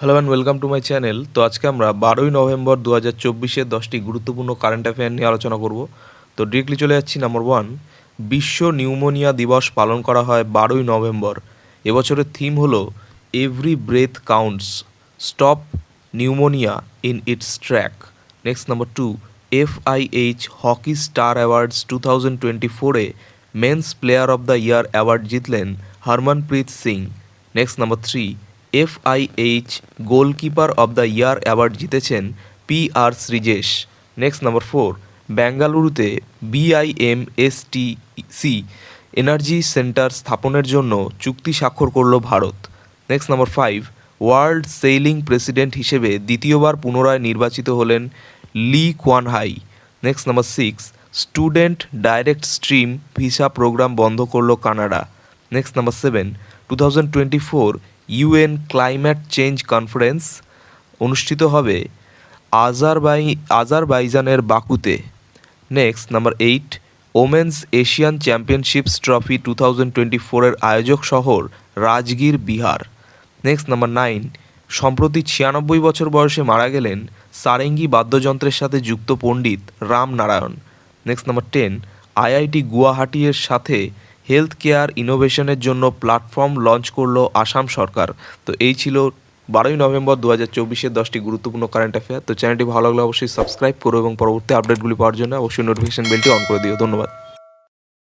Hello and welcome to my channel তো আজকে আমরা বারোই নভেম্বর দু হাজার চব্বিশের দশটি গুরুত্বপূর্ণ কারেন্ট অ্যাফেয়ার নিয়ে আলোচনা করব। তো ডিরেক্টলি চলে যাচ্ছি নাম্বার ওয়ান বিশ্ব নিউমোনিয়া দিবস পালন করা হয় বারোই নভেম্বর। এবছরের থিম হলো every breath counts stop pneumonia in its track next number two FIH hockey star awards two thousand twenty ফোরে men's player of the year award জিতলেন Harmanpreet Singh. Next number three FIH goalkeeper of the year award জিতেছেন P R Sreejesh next number four বেঙ্গালুরুতে BIMSTEC energy centre স্থাপনের জন্য চুক্তি স্বাক্ষর করল Bharat. Next number five World Sailing president হিসেবে দ্বিতীয়বার পুনরায় নির্বাচিত হলেন Li Quan Hai next number six student direct stream visa programme বন্ধ করল Canada. Next number seven two thousand twenty four UN climate change conference অনুষ্ঠিত হবে আজারবাই, আজারবাইজানের বাকুতে। Next, number eight, women's Asian championships trophy two thousand twenty ফোরের আয়োজক শহর Rajgir Bihar. Next, number nine, সম্প্রতি ছিয়ানব্বই বছর বয়সে মারা গেলেন সারেঙ্গি বাদ্যযন্ত্রের সাথে যুক্ত Pandit Ram Narayan. Next, number ten, IIT Guwahati এর সাথে হেলথ কেয়ার ইনোভেশনের জন্য প্ল্যাটফর্ম লঞ্চ করল আসাম সরকার। তো এই ছিল বারোই নভেম্বর দু হাজার চব্বিশের দশটি গুরুত্বপূর্ণ কারেন্ট অ্যাফেয়ার তো চ্যানেলটি ভালো লাগলে অবশ্যই সাবস্ক্রাইব করো এবং পরবর্তী আপডেটগুলি পাওয়ার জন্য অবশ্যই নোটিফিকেশন বেলটি অন করে দিও। ধন্যবাদ।